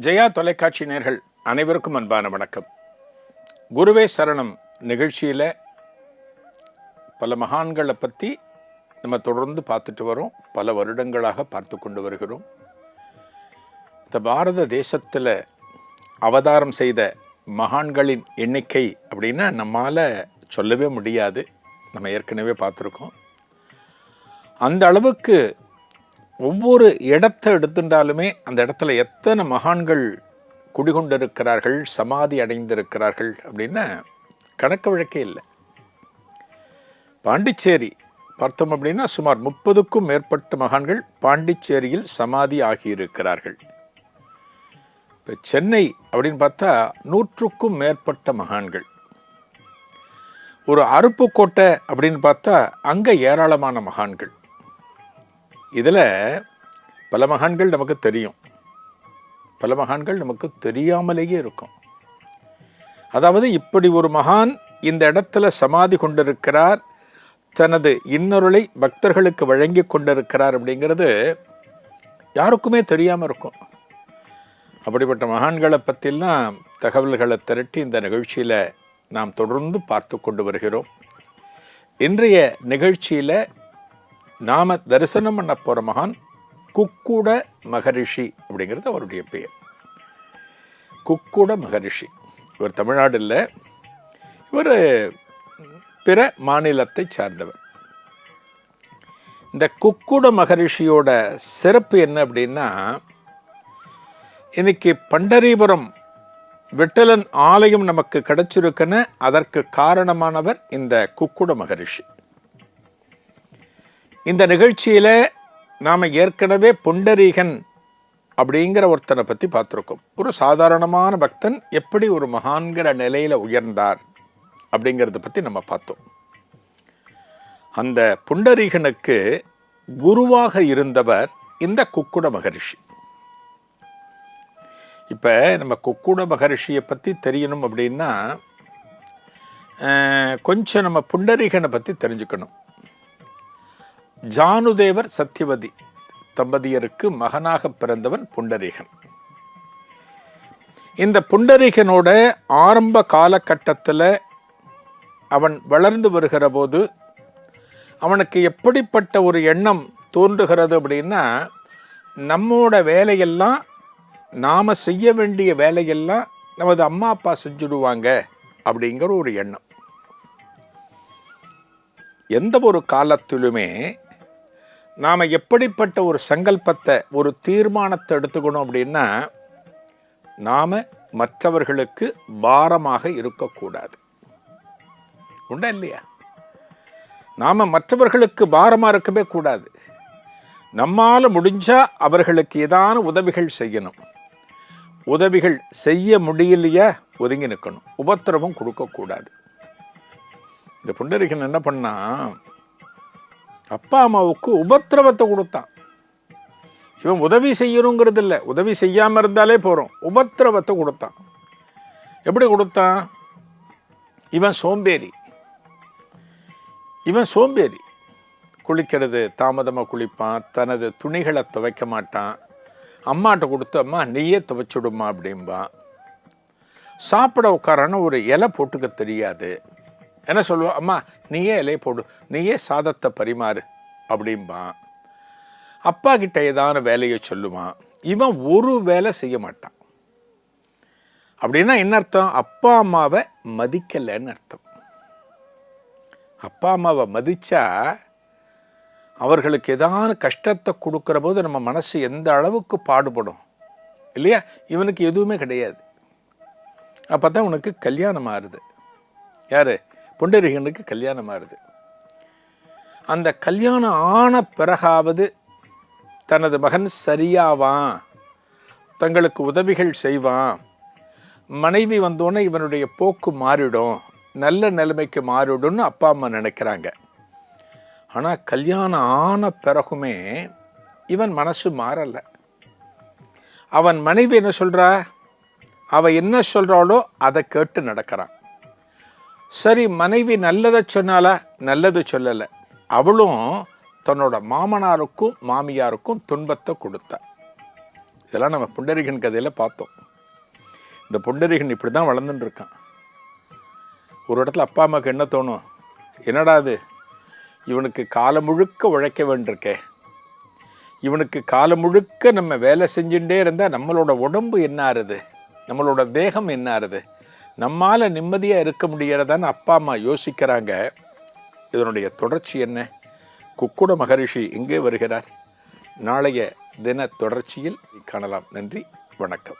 ஜெயா தொலைக்காட்சி நேர்கள் அனைவருக்கும் அன்பான வணக்கம். குருவே சரணம். நிகழ்ச்சியில் பல மகான்களை பற்றி நம்ம தொடர்ந்து பார்த்துட்டு வரோம். பல வருடங்களாக பார்த்து கொண்டு வருகிறோம். இந்த பாரத தேசத்தில் அவதாரம் செய்த மகான்களின் எண்ணிக்கை அப்படின்னா நம்மால் சொல்லவே முடியாது. நம்ம ஏற்கனவே பார்த்துருக்கோம். அந்த அளவுக்கு ஒவ்வொரு இடத்தை எடுத்துட்டாலுமே அந்த இடத்துல எத்தனை மகான்கள் குடிகொண்டிருக்கிறார்கள் சமாதி அடைந்திருக்கிறார்கள் அப்படின்னா கணக்கு வழக்கே இல்லை. பாண்டிச்சேரி பார்த்தோம் அப்படின்னா சுமார் முப்பதுக்கும் மேற்பட்ட மகான்கள் பாண்டிச்சேரியில் சமாதி ஆகியிருக்கிறார்கள். இப்போ சென்னை அப்படின்னு பார்த்தா நூற்றுக்கும் மேற்பட்ட மகான்கள். ஒரு அருப்புக்கோட்டை அப்படின்னு பார்த்தா அங்கே ஏராளமான மகான்கள். இதில் பல மகான்கள் நமக்கு தெரியும். பல மகான்கள் நமக்கு தெரியாமலேயே இருக்கும். அதாவது இப்படி ஒரு மகான் இந்த இடத்துல சமாதி கொண்டிருக்கிறார் தனது இன்னொருளை பக்தர்களுக்கு வழங்கி கொண்டிருக்கிறார் அப்படிங்கிறது யாருக்குமே தெரியாமல் இருக்கும். அப்படிப்பட்ட மகான்களை பற்றிலாம் தகவல்களை திரட்டி இந்த நிகழ்ச்சியில் நாம் தொடர்ந்து பார்த்து கொண்டு வருகிறோம். இன்றைய நிகழ்ச்சியில் நாம் தரிசனம் பண்ண போகிற மகான் குக்குட மகரிஷி அப்படிங்கிறது அவருடைய பெயர். குக்குட மகரிஷி. இவர் தமிழ்நாடு இல்லை இவர் பிற மாநிலத்தை சார்ந்தவர். இந்த குக்குட மகரிஷியோட சிறப்பு என்ன அப்படின்னா இன்னைக்கு பண்டரிபுரம் விட்டலன் ஆலயம் நமக்கு கிடைச்சிருக்குன்னு அதற்கு காரணமானவர் இந்த குக்குட மகரிஷி. இந்த நிகழ்ச்சியில் நாம் ஏற்கனவே புண்டரீகன் அப்படிங்கிற ஒருத்தனை பற்றி பார்த்துருக்கோம். ஒரு சாதாரணமான பக்தன் எப்படி ஒரு மகான்கிற நிலையில் உயர்ந்தார் அப்படிங்கிறத பற்றி நம்ம பார்த்தோம். அந்த புண்டரீகனுக்கு குருவாக இருந்தவர் இந்த குக்குட மகரிஷி. இப்போ நம்ம குக்குட மகரிஷியை பற்றி தெரியணும் அப்படின்னா கொஞ்சம் நம்ம புண்டரீகனை பற்றி தெரிஞ்சுக்கணும். ஜானுதேவர் சத்தியவதி தம்பதியருக்கு மகனாக பிறந்தவன் புண்டரீகன். இந்த புண்டரீகனோட ஆரம்ப காலகட்டத்தில் அவன் வளர்ந்து வருகிற போது அவனுக்கு எப்படிப்பட்ட ஒரு எண்ணம் தோன்றுகிறது அப்படின்னா நம்மோட வேலையெல்லாம் நாம் செய்ய வேண்டிய வேலையெல்லாம் நமது அம்மா அப்பா செஞ்சுடுவாங்க அப்படிங்கிற ஒரு எண்ணம். எந்த ஒரு காலத்திலுமே நாம் எப்படிப்பட்ட ஒரு சங்கல்பத்தை ஒரு தீர்மானத்தை எடுத்துக்கணும் அப்படின்னா நாம் மற்றவர்களுக்கு பாரமாக இருக்கக்கூடாது. உண்டா இல்லையா? நாம் மற்றவர்களுக்கு பாரமாக இருக்கவே கூடாது. நம்மால் முடிஞ்சால் அவர்களுக்கு ஏதான உதவிகள் செய்யணும். உதவிகள் செய்ய முடியலையா ஒதுங்கி நிற்கணும் உபத்திரவம் கொடுக்கக்கூடாது. இந்த புண்டரிகன் என்ன பண்ணால் அப்பா அம்மாவுக்கு உபத்திரவத்தை கொடுத்தான். இவன் உதவி செய்யணுங்கிறது இல்லை உதவி செய்யாமல் இருந்தாலே போகிறோம் உபத்திரவத்தை கொடுத்தான். எப்படி கொடுத்தான்? இவன் சோம்பேறி. இவன் சோம்பேறி. குளிக்கிறது தாமதமாக குளிப்பான். தனது துணிகளை துவைக்க மாட்டான். அம்மாட்ட கொடுத்து அம்மா நீயே துவைச்சுடுமா அப்படிம்பான் சாப்பிட உட்காரான ஒரு இலை போட்டுக்க தெரியாது. என்ன சொல்லுவான் அம்மா நீயே இலையை போடு. நீயே சாதத்தை பரிமாறு. அப்படிம்பான் அப்பா கிட்ட ஏதான வேலையை சொல்லுவான் இவன் ஒரு வேலை செய்ய மாட்டான். அப்படின்னா என்ன அர்த்தம்? அப்பா அம்மாவை மதிக்கலைன்னு அர்த்தம். அப்பா அம்மாவை மதிச்சா அவர்களுக்கு ஏதான கஷ்டத்தை கொடுக்குற போது நம்ம மனசு எந்த அளவுக்கு பாடுபடும்? இல்லையா? இவனுக்கு எதுவுமே கிடையாது. அப்போ தான் உனக்கு கல்யாணம் ஆறுது. யார்? புண்டரிகனுக்கு கல்யாணம் ஆறுது. அந்த கல்யாணம் ஆன பிறகாவது தனது மகன் சரியாவான் தங்களுக்கு உதவிகள் செய்வான் மனைவி வந்தோன்னே இவனுடைய போக்கு மாறிடும் நல்ல நிலைமைக்கு மாறிடும்னு அப்பா அம்மா நினைக்கிறாங்க. ஆனால் கல்யாணம் ஆன பிறகுமே இவன் மனசு மாறலை. அவன் மனைவி என்ன சொல்கிறா அவள் என்ன சொல்கிறாளோ அதை கேட்டு நடக்கிறான். சரி மனைவி நல்லதை சொன்னாலா நல்லது சொல்லலை. அவளும் தன்னோட மாமனாருக்கும் மாமியாருக்கும் துன்பத்தை கொடுத்தா. இதெல்லாம் நம்ம புண்டரிகன் கதையில் பார்த்தோம். இந்த புண்டரிகன் இப்படி தான் வளர்ந்துட்டு இருக்கான் ஒரு இடத்துல அப்பா அம்மாவுக்கு என்ன தோணும்? என்னடா அது இவனுக்கு காலம் முழுக்க உழைக்க வேண்டியிருக்கே. இவனுக்கு காலம் முழுக்க நம்ம வேலை செஞ்சுட்டே இருந்தால் நம்மளோட உடம்பு என்ன ஆறுது? நம்மளோட தேகம் என்ன ஆறுது? நம்மால் நிம்மதியாக இருக்க முடியறதான்னு அப்பா அம்மா யோசிக்கிறாங்க. இதனுடைய தொடர்ச்சி என்ன? குக்குட மகரிஷி எங்கே வருகிறார்? நாளைய தின தொடர்ச்சியில் காணலாம். நன்றி. வணக்கம்.